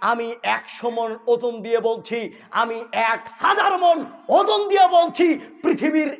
আমি একশো মন ওজন দিয়ে বলছি, আমি এক হাজার মন ওজন দিয়ে বলছি, পৃথিবীর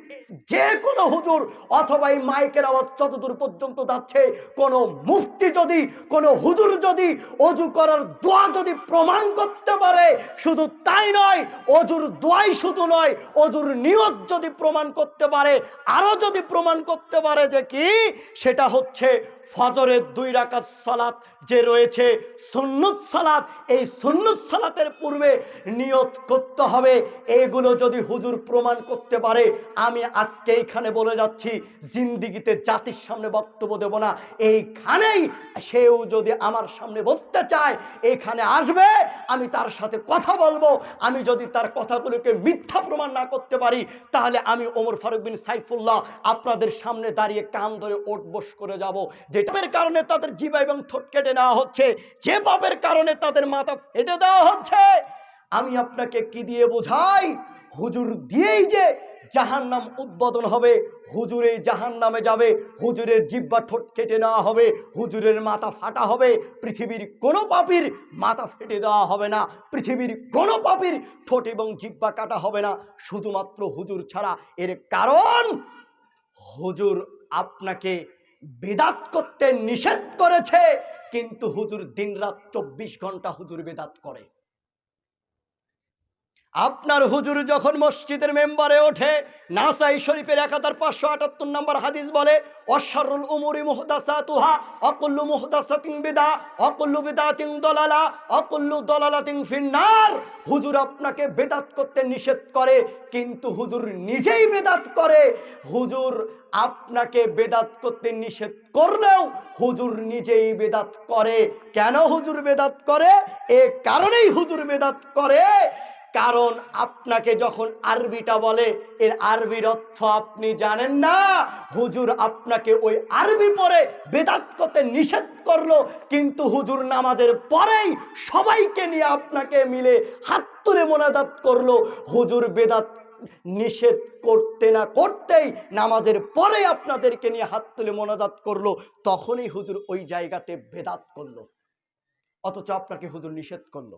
যে কোনো হুজুর অথবা এই মাইকের আওয়াজ যতদূর পর্যন্ত যাচ্ছে, কোনো মুফতি যদি, কোনো হুজুর যদি অজু করার দোয়া যদি প্রমাণ করতে পারে, শুধু তাই নয়, অজুর দোয়াই শুধু নয়, অজুর নিয়ত যদি প্রমাণ করতে পারে আরও যদি প্রমাণ করতে পারে যে কি, সেটা হচ্ছে ফজরের দুই রাকাত সালাত যে রয়েছে, সুন্নত সালাত, এই সুন্নত সালাতের পূর্বে নিয়ত করতে হবে। এগুলো যদি হুজুর প্রমাণ করতে পারে, আমি আজকে এইখানে বলে যাচ্ছি, জিন্দিগিতে জাতির সামনে বক্তব্য দেব না। এইখানেই সেও যদি আমার সামনে বসতে চায়, এখানে আসবে, আমি তার সাথে কথা বলব। আমি যদি তার কথাগুলোকে মিথ্যা প্রমাণ না করতে পারি, তাহলে আমি ওমর ফারুক বিন সাইফুল্লাহ আপনাদের সামনে দাঁড়িয়ে কান ধরে ওট বস করে যাব যে পাপের কারণে তাদের জিবা এবং ঠোঁট কেটে নেওয়া হচ্ছে, যে পাপের কারণে তাদের মাথা ফেটে দেওয়া হচ্ছে। আমি আপনাকে কি দিয়ে বোঝাই? হুজুর দিয়েই যে জাহান নাম উদ্বোধন হবে হুজুরে জাহান নামে যাবে, হুজুরের জিব্বা ঠোঁট কেটে নেওয়া হবে, হুজুরের মাথা ফাটা হবে, পৃথিবীর কোনো পাপির মাথা ফেটে দেওয়া হবে না, পৃথিবীর কোনো পাপির ঠোঁট এবং জিব্বা কাটা হবে না। শুধুমাত্র হুজুর ছাড়া এর কারণ, হুজুর আপনাকে বেদাত করতে নিষেধ করেছে কিন্তু হুজুর দিন রাত চব্বিশ ঘণ্টা হুজুর বেদাত করে। আপনার হুজুর যখন মসজিদের মেম্বারে ওঠে, নাসাই শরীফের এক হাজার পাঁচশো আটাত্তর নম্বর হাদিস বলে অশারুল উমরি মুহদাসা তুহা অকুল্লু মুহদাসা তিং বিদা, অকুল্লু বিদা তিং দলালা, অকুল্লু দলালা তিং ফিন্নার। হুজুর আপনাকে বেদাত করতে নিষেধ করে, কিন্তু হুজুর নিজেই বেদাত করে। হুজুর আপনাকে বেদাত করতে নিষেধ করলেও হুজুর নিজেই বেদাত করে। কেন হুজুর বেদাত করে? এ কারণেই হুজুর বেদাত করে কারণ আপনাকে যখন আরবিটা বলে, এর আরবির অর্থ আপনি জানেন না। হুজুর আপনাকে ওই আরবি পরে বেদাত করতে নিষেধ করল, কিন্তু হুজুর নামাজের পরেই সবাইকে নিয়ে আপনাকে মিলে হাত তুলে মোনাজাত করল। হুজুর বেদাত নিষেধ করতে না করতেই নামাজের পরে আপনাদেরকে নিয়ে হাত তুলে মোনাজাত করল, তখনই হুজুর ওই জায়গাতে বেদাত করল। অথচ আপনাকে হুজুর নিষেধ করল।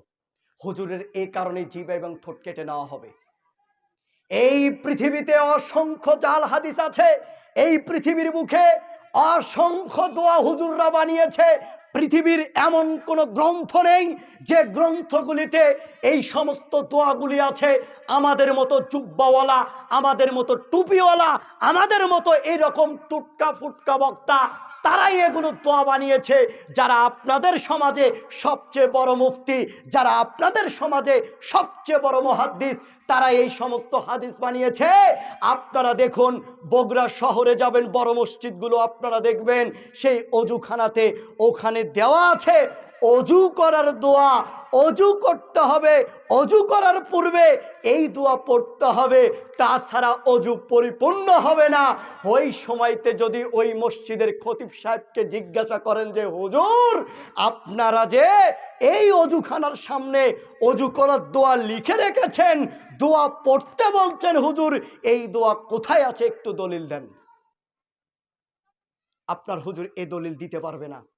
হুজুরের এই কারণে জিবা এবং ঠোঁট কেটে নেওয়া হবে। এই পৃথিবীতে অসংখ্য জাল হাদিস আছে, এই পৃথিবীর মুখে অসংখ্য দোয়া হুজুররা বানিয়েছে। পৃথিবীর এমন কোনো গ্রন্থ নেই যে গ্রন্থগুলিতে এই সমস্ত দোয়াগুলি আছে। আমাদের মতো জুব্বাওয়ালা, আমাদের মতো টুপিওয়ালা, আমাদের মতো এরকম টুটকা ফুটকা বক্তা তারাই এগুলো দোয়া বানিয়েছে। যারা আপনাদের সমাজে সবচেয়ে বড় মুফতি, যারা আপনাদের সমাজে সবচেয়ে বড় মহাদ্দিস তারা এই সমস্ত হাদিস বানিয়েছে। আপনারা দেখুন, বগুড়া শহরে যাবেন, বড় মসজিদগুলো আপনারা দেখবেন, সেই অজুখানাতে ওখানে দেওয়া আছে। অজু করার দোয়া, অজু করতে হবে, অজু করার পূর্বে এই দোয়া পড়তে হবে। তাছাড়া অজু পরিপূর্ণ হবে না। ওই সময়তে যদি ওই মসজিদের খতিব সাহেবকে জিজ্ঞাসা করেন যে, হুজুর, আপনারা যে এই অজুখানার সামনে অজু করার দোয়া লিখে রেখেছেন, দোয়া পড়তে বলছেন, হুজুর, এই দোয়া কোথায় আছে একটু দলিল দেন। আপনার হুজুর এ দলিল দিতে পারবে না।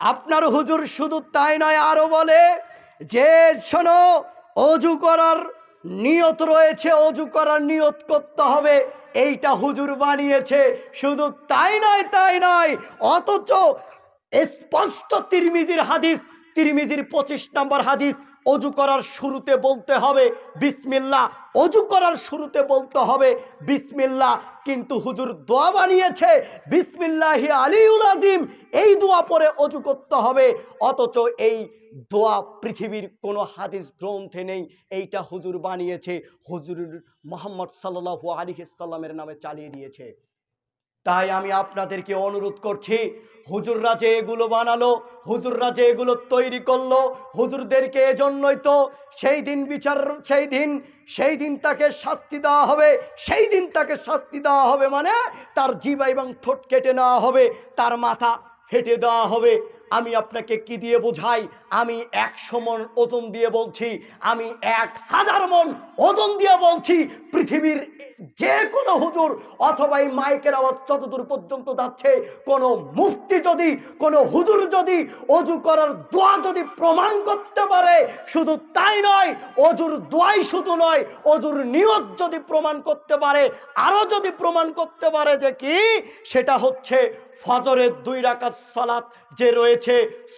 আপনার হুজুর শুধু তাই নয়, আরও বলে যে, শোনো, অজু করার নিয়ত রয়েছে, অজু করার নিয়ত করতে হবে। এইটা হুজুর বানিয়েছে, শুধু তাই নয় তাই নয়, অথচ স্পষ্ট তিরমিজির হাদিস, তিরমিজির পঁচিশ নম্বর হাদিস অজু করার শুরুতে বলতে হবে বিসমিল্লা অজু করার শুরুতে বলতে হবে বিসমিল্লা কিন্তু হুজুর দোয়া বানিয়েছে, বিসমিল্লাহি আলিউল আজিম। এই দোয়া পরে অজু করতে হবে। অথচ এই দোয়া পৃথিবীর কোনো হাদিস গ্রন্থে নেই। এইটা হুজুর বানিয়েছে, হুজুর মোহাম্মদ সাল্লাহ আলিহাল্লামের নামে চালিয়ে দিয়েছে। তাই আমি আপনাদেরকে অনুরোধ করছি, হুজুররা যে এগুলো বানালো, হুজুররা যে এগুলো তৈরি করল, হুজুরদেরকে এজন্যই তো সেই দিন বিচার, সেই দিন সেই দিন তাকে শাস্তি দেওয়া হবে, সেই দিন তাকে শাস্তি দেওয়া হবে মানে তার জিবা এবং ঠোঁট কেটে নেওয়া হবে, তার মাথা ফেটে দেওয়া হবে। আমি আপনাকে কি দিয়ে বোঝাই? আমি একশো মন ওজন দিয়ে বলছি, আমি এক হাজার মন ওজন দিয়ে বলছি, পৃথিবীর যে কোনো হুজুর অথবা এই মাইকের আওয়াজ যতদূর পর্যন্ত যাচ্ছে, কোনো মুফতি যদি, কোনো হুজুর যদি অজু করার দোয়া যদি প্রমাণ করতে পারে, শুধু তাই নয়, অজুর দোয়াই শুধু নয়, অজুর নিয়ত যদি প্রমাণ করতে পারে আরও যদি প্রমাণ করতে পারে যে কি, সেটা হচ্ছে ফজরের দুই রাকাত সালাত যে রয়েছে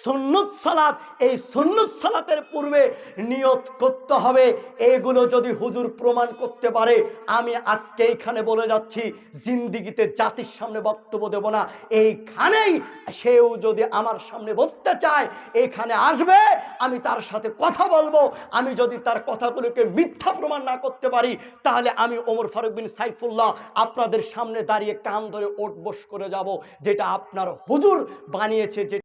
সুন্নত সালাত, এই সুন্নত সালাতের পূর্বে নিয়ত করতে হবে। এইগুলো যদি হুজুর প্রমাণ করতে পারে, আমি আজকে এইখানে বলে যাচ্ছি, জিন্দিগিতে জাতির সামনে বক্তব্য দেব না। এইখানেই সেও যদি আমার সামনে বসতে চায়, এখানে আসবে, আমি তার সাথে কথা বলব। আমি যদি তার কথাগুলোকে মিথ্যা প্রমাণ না করতে পারি, তাহলে আমি ওমর ফারুক বিন সাইফুল্লাহ আপনাদের সামনে দাঁড়িয়ে কান ধরে ওট বস করে যাব, যেটা আপনার হুজুর বানিয়েছে যে